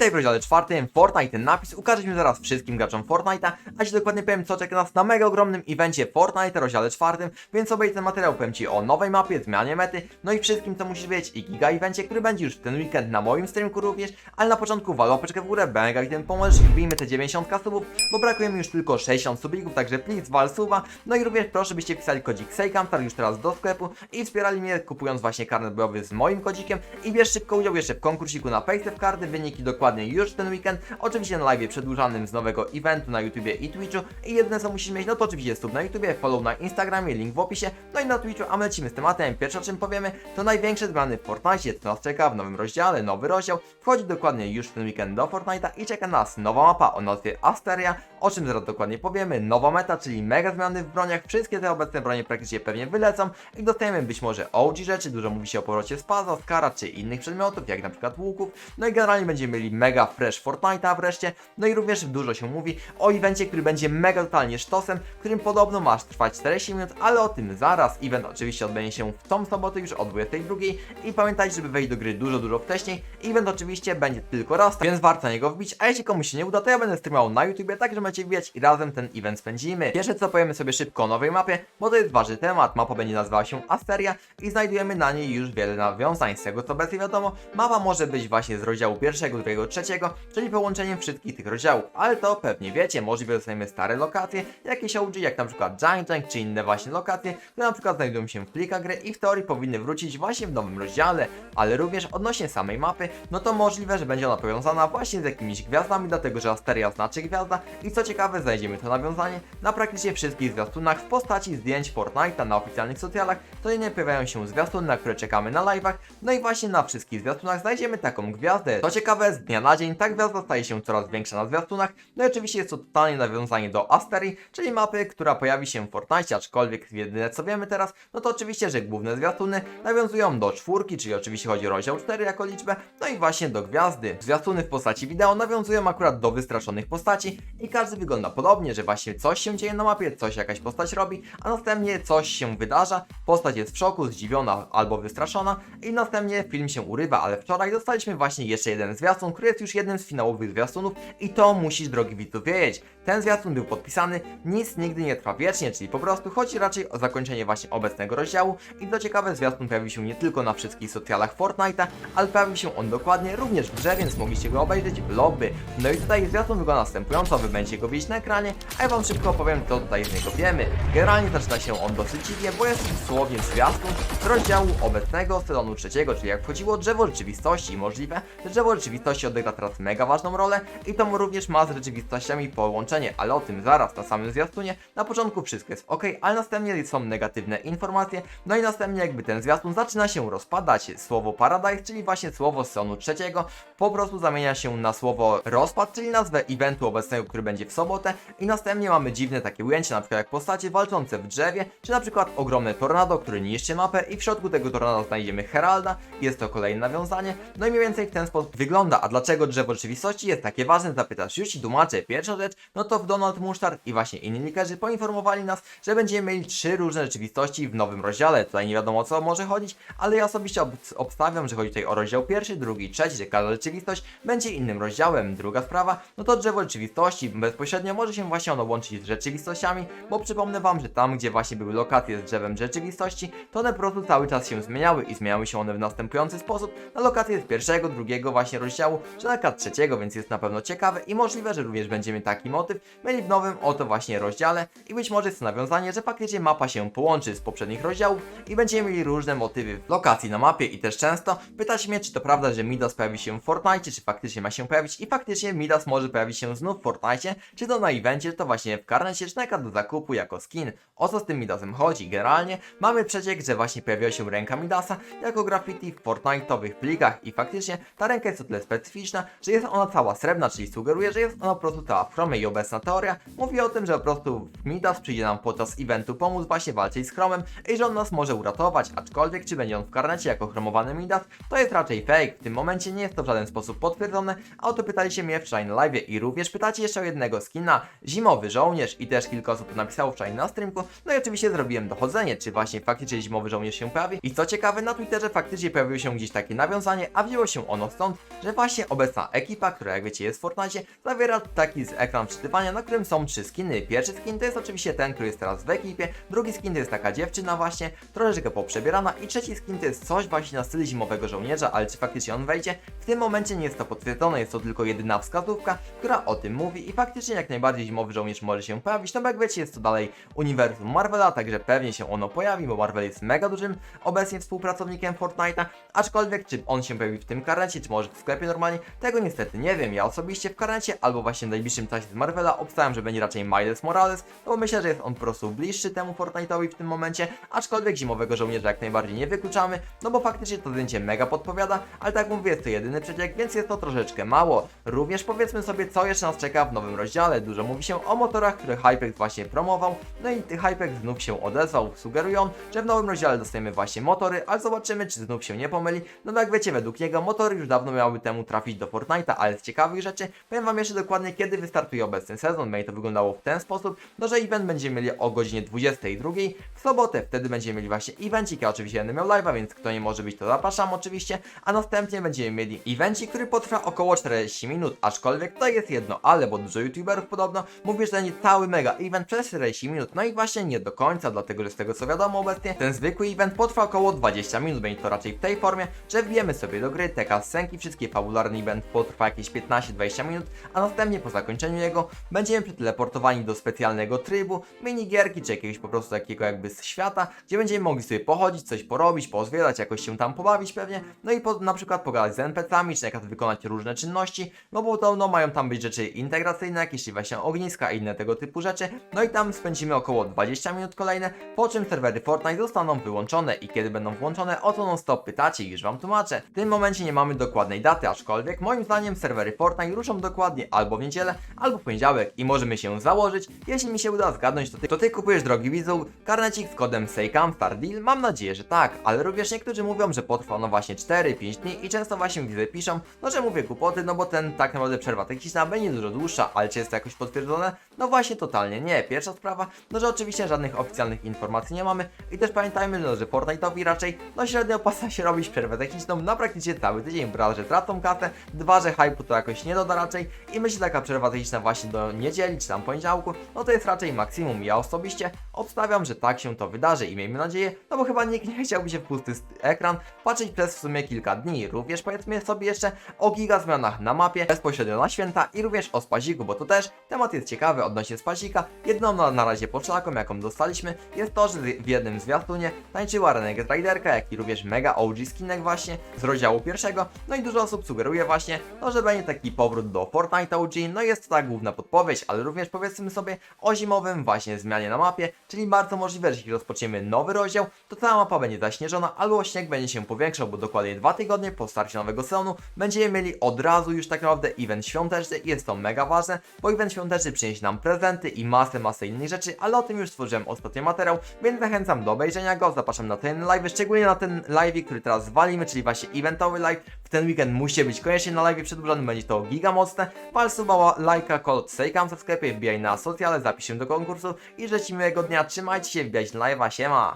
Witaj w rozdziale czwartym Fortnite. Ten napis ukaże się zaraz wszystkim graczom Fortnite'a, a Ci dokładnie powiem co czeka nas na mega ogromnym evencie Fortnite rozdziale czwartym, więc obejrzyj ten materiał, powiem Ci o nowej mapie, zmianie mety, no i wszystkim co musisz wiedzieć i giga evencie, który będzie już w ten weekend na moim streamku również, ale na początku wal łapeczkę w górę, mega i tym pomożesz i wbijmy te 90 subów, bo brakuje mi już tylko 60 subików, także please wal suba, no i również proszę byście wpisali kodzik SEJKAMTAR już teraz do sklepu i wspierali mnie kupując właśnie karnet bojowy z moim kodzikiem. I bierz szybko udział jeszcze w konkursiku na Paysafe karty, wyniki dokładnie już w ten weekend, oczywiście na live przedłużanym z nowego eventu na YouTubie i Twitchu. I jedyne co musisz mieć, no to oczywiście sub na YouTubie, follow na Instagramie, link w opisie, no i na Twitchu, a my lecimy z tematem. Pierwsze o czym powiemy, to największe zmiany w Fortnite, co nas czeka w nowym rozdziale, nowy rozdział, wchodzi dokładnie już ten weekend do Fortnite'a i czeka nas nowa mapa o nazwie Asteria, o czym zaraz dokładnie powiemy, nowa meta, czyli mega zmiany w broniach, wszystkie te obecne bronie praktycznie pewnie wylecą i dostajemy być może OG rzeczy, dużo mówi się o powrocie Spaza, Skara czy innych przedmiotów, jak na przykład łuków, no i generalnie będziemy mieli mega fresh Fortnite'a wreszcie, no i również dużo się mówi o evencie, który będzie mega totalnie sztosem, którym podobno masz trwać 40 minut, ale o tym zaraz, event oczywiście odbędzie się w tą sobotę już o 22 i pamiętajcie, żeby wejść do gry dużo, dużo wcześniej, event oczywiście będzie tylko raz, więc warto niego wbić, a jeśli komuś się nie uda, to ja będę streamował na YouTubie, tak że będziecie wbijać i razem ten event spędzimy. Pierwsze co powiemy sobie szybko o nowej mapie, bo to jest ważny temat, mapa będzie nazywała się Asteria i znajdujemy na niej już wiele nawiązań, z tego co obecnie wiadomo, mapa może być właśnie z rozdziału pierwszego, drugiego, trzeciego, czyli połączeniem wszystkich tych rozdziałów, ale to pewnie wiecie, możliwe dostajemy stare lokacje, jakieś OG, jak na przykład Giant Tank, czy inne właśnie lokacje, które na przykład znajdują się w plikach gry i w teorii powinny wrócić właśnie w nowym rozdziale, ale również odnośnie samej mapy, no to możliwe, że będzie ona powiązana właśnie z jakimiś gwiazdami, dlatego że Asteria znaczy gwiazda. I co ciekawe, znajdziemy to nawiązanie na praktycznie wszystkich zwiastunach w postaci zdjęć Fortnite'a na oficjalnych socjalach, to nie pojawiają się zwiastuny, na które czekamy na live'ach, no i właśnie na wszystkich zwiastunach znajdziemy taką gwiazdę. Co ciekawe, z dnia na dzień ta gwiazda staje się coraz większa na zwiastunach, no i oczywiście jest to totalnie nawiązanie do Asterii, czyli mapy, która pojawi się w Fortnite, aczkolwiek jedyne co wiemy teraz, no to oczywiście, że główne zwiastuny nawiązują do czwórki, czyli oczywiście chodzi o rozdział 4 jako liczbę, no i właśnie do gwiazdy. Zwiastuny w postaci wideo nawiązują akurat do wystraszonych postaci i każdy wygląda podobnie, że właśnie coś się dzieje na mapie, coś jakaś postać robi, a następnie coś się wydarza, postać jest w szoku, zdziwiona albo wystraszona i następnie film się urywa, ale wczoraj dostaliśmy właśnie jeszcze jeden zwiastun, który jest już jednym z finałowych zwiastunów i to musisz drogi widzów wiedzieć. Ten zwiastun był podpisany, nic nigdy nie trwa wiecznie, czyli po prostu chodzi raczej o zakończenie właśnie obecnego rozdziału i to ciekawe zwiastun pojawił się nie tylko na wszystkich socjalach Fortnite'a, ale pojawił się on dokładnie również w grze, więc mogliście go obejrzeć w lobby. No i tutaj zwiastun wygląda następująco, wy będziecie go widzieć na ekranie, a ja wam szybko opowiem co tutaj z niego wiemy. Generalnie zaczyna się on dosyć dziwnie, bo jest dosłownie zwiastun z rozdziału obecnego sezonu trzeciego, czyli jak wchodziło drzewo rzeczywistości i możliwe, że drzewo rzeczywistości odegra teraz mega ważną rolę i to również ma z rzeczywistościami połączenie, ale o tym zaraz na samym zwiastunie. Na początku wszystko jest ok, ale następnie są negatywne informacje, no i następnie jakby ten zwiastun zaczyna się rozpadać. Słowo Paradise, czyli właśnie słowo z sezonu trzeciego, po prostu zamienia się na słowo rozpad, czyli nazwę eventu obecnego, który będzie w sobotę i następnie mamy dziwne takie ujęcia, na przykład jak postacie walczące w drzewie, czy na przykład ogromne tornado, który niszczy mapę i w środku tego tornado znajdziemy Heralda, jest to kolejne nawiązanie, no i mniej więcej w ten sposób wygląda. A dlaczego drzewo rzeczywistości jest takie ważne, zapytasz, już Ci tłumaczę. Pierwsza rzecz, no to w Donald Musztard i właśnie inni likerzy poinformowali nas, że będziemy mieli trzy różne rzeczywistości w nowym rozdziale. Tutaj nie wiadomo o co może chodzić, ale ja osobiście ob obstawiam, że chodzi tutaj o rozdział pierwszy, drugi, trzeci, że każda rzeczywistość będzie innym rozdziałem. Druga sprawa, no to drzewo rzeczywistości bezpośrednio może się właśnie ono łączyć z rzeczywistościami, bo przypomnę Wam, że tam, gdzie właśnie były lokacje z drzewem rzeczywistości, to one po prostu cały czas się zmieniały i zmieniały się one w następujący sposób na lokacje z pierwszego, drugiego właśnie rozdziału, przykład trzeciego, więc jest na pewno ciekawe i możliwe, że również będziemy taki motyw mieli w nowym oto właśnie rozdziale i być może jest to nawiązanie, że faktycznie mapa się połączy z poprzednich rozdziałów i będziemy mieli różne motywy w lokacji na mapie i też często pytać mnie, czy to prawda, że Midas pojawi się w Fortnite, czy faktycznie ma się pojawić i faktycznie Midas może pojawić się znów w Fortnite, czy to na evencie, to właśnie w karnecie, czy do zakupu jako skin. O co z tym Midasem chodzi? Generalnie mamy przeciek, że właśnie pojawiła się ręka Midasa jako graffiti w Fortnite'owych plikach i faktycznie ta ręka jest o tyle specyficzna, że jest ona cała srebrna, czyli sugeruje, że jest ona po prostu cała w chromie i obecna teoria mówi o tym, że po prostu Midas przyjdzie nam podczas eventu pomóc właśnie walczyć z chromem i że on nas może uratować, aczkolwiek czy będzie on w karnecie jako chromowany Midas, to jest raczej fake. W tym momencie nie jest to w żaden sposób potwierdzone, a o to pytaliście mnie wczoraj na live i również pytacie jeszcze o jednego skina, zimowy żołnierz i też kilka osób napisało wczoraj na streamku, no i oczywiście zrobiłem dochodzenie, czy właśnie faktycznie zimowy żołnierz się pojawi i co ciekawe na Twitterze faktycznie pojawiło się gdzieś takie nawiązanie, a wzięło się ono stąd, że właśnie obecna ekipa, która jak wiecie jest w Fortnite, zawiera taki ekran wczytywania, na którym są trzy skiny. Pierwszy skin to jest oczywiście ten, który jest teraz w ekipie, drugi skin to jest taka dziewczyna właśnie, troszeczkę poprzebierana i trzeci skin to jest coś właśnie na styl zimowego żołnierza, ale czy faktycznie on wejdzie? W tym momencie nie jest to potwierdzone, jest to tylko jedyna wskazówka, która o tym mówi i faktycznie jak najbardziej zimowy żołnierz może się pojawić, no bo jak wiecie jest to dalej uniwersum Marvela, także pewnie się ono pojawi, bo Marvel jest mega dużym obecnie współpracownikiem Fortnite'a, aczkolwiek czy on się pojawi w tym karnecie, czy może w sklepie normalnie, tego niestety nie wiem, ja osobiście w karnecie albo właśnie w najbliższym czasie z Marvela obstałem, że będzie raczej Miles Morales, no bo myślę, że jest on po prostu bliższy temu Fortnite'owi w tym momencie, aczkolwiek zimowego żołnierza jak najbardziej nie wykluczamy, no bo faktycznie to zdjęcie mega podpowiada, ale tak mówię, jest to jedyny przeciek, więc jest to troszeczkę mało. Również powiedzmy sobie, co jeszcze nas czeka w nowym rozdziale. Dużo mówi się o motorach, które Hypex właśnie promował, no i Hypex znów się odezwał, sugerują, że w nowym rozdziale dostajemy właśnie motory, ale zobaczymy, czy znów się nie pomyli. No jak wiecie, według niego motory już dawno miały temu trafić do Fortnite'a, ale z ciekawych rzeczy powiem wam jeszcze dokładnie, kiedy wystartuje obecny sezon. Będzie to wyglądało w ten sposób, no że event będziemy mieli o godzinie 22 w sobotę, wtedy będziemy mieli właśnie evencik, ja oczywiście będę miał live'a, więc kto nie może być, to zapraszam oczywiście, a następnie będziemy mieli evencik, który potrwa około 40 minut, aczkolwiek to jest jedno, ale bo dużo youtuberów podobno mówi, że będzie cały mega event przez 40 minut, no i właśnie nie do końca, dlatego że z tego co wiadomo obecnie, ten zwykły event potrwa około 20 minut, będzie to raczej w tej formie, że wbijemy sobie do gry te cutscenki, wszystkie fabularny event potrwa jakieś 15-20 minut, a następnie po zakończeniu jego będziemy przeteleportowani do specjalnego trybu, minigierki czy jakiegoś po prostu takiego jakby z świata, gdzie będziemy mogli sobie pochodzić, coś porobić, pozwiedzać, jakoś się tam pobawić pewnie, no i po, na przykład pogadać z NPC-ami, czy na wykonać różne czynności, no bo to no, mają tam być rzeczy integracyjne, jakieś właśnie ogniska i inne tego typu rzeczy, no i tam spędzimy około 20 minut kolejne, po czym serwery Fortnite zostaną wyłączone i kiedy będą włączone, o to non stop pytacie i już wam tłumaczę. W tym momencie nie mamy dokładnej daty, aczkolwiek moim zdaniem serwery Fortnite ruszą dokładnie albo w niedzielę, albo w poniedziałek i możemy się założyć, jeśli mi się uda zgadnąć, to ty, to ty kupujesz drogi widzu karnecik z kodem SEIKAM Star Deal? Mam nadzieję, że tak, ale również niektórzy mówią, że potrwa no właśnie 4-5 dni i często właśnie widzę piszą, no że mówię głupoty, no bo ten tak naprawdę przerwa techniczna będzie dużo dłuższa, ale czy jest to jakoś potwierdzone? No właśnie totalnie nie. Pierwsza sprawa, no że oczywiście żadnych oficjalnych informacji nie mamy i też pamiętajmy, no, że Fortnite'owi raczej no średnio opłaca się robić przerwę techniczną na praktycznie cały tydzień, raz, że tracą kasę, dwa, że hype'u to jakoś nie doda raczej i myślę, że taka przerwa techniczna właśnie do niedzieli czy tam poniedziałku, no to jest raczej maksimum. Ja osobiście obstawiam, że tak się to wydarzy i miejmy nadzieję, no bo chyba nikt nie chciałby się w pusty st- ekran patrzeć przez w sumie kilka dni. Również powiedzmy sobie jeszcze o giga zmianach na mapie bezpośrednio na święta i również o spaziku, bo to też temat jest ciekawy odnośnie spazika. Jedną na, na razie poczlaką, jaką dostaliśmy, jest to, że w jednym zwiastunie tańczyła Renegade Riderka, jak i również mega OG skinek właśnie z rozdziału pierwszego. No i dużo osób sugeruje właśnie, no, że będzie taki powrót do Fortnite OG. No jest to ta główna podpowiedź, ale również powiedzmy sobie o zimowym właśnie zmianie na mapie, czyli bardzo możliwe, że jeśli rozpoczniemy nowy rozdział, to cała mapa będzie zaśnieżona, albo śnieg będzie się powiększał, bo dokładnie dwa tygodnie po starcie nowego sezonu będziemy mieli od razu już tak naprawdę event świąteczny i jest to mega ważne, bo event świąteczny przyniesie nam prezenty i masę, masę innych rzeczy, ale o tym już stworzyłem ostatnio materiał, więc zachęcam do obejrzenia go, zapraszam na ten live, szczególnie na ten live, który teraz walimy, czyli właśnie eventowy live, ten weekend musicie być koniecznie na live przedłużony, będzie to giga mocne, pal suba, lajka, kod Sejkam w sklepie, wbijaj na socjale, zapisz się do konkursu i życzę miłego dnia, trzymajcie się, wbijajcie na live'a, siema!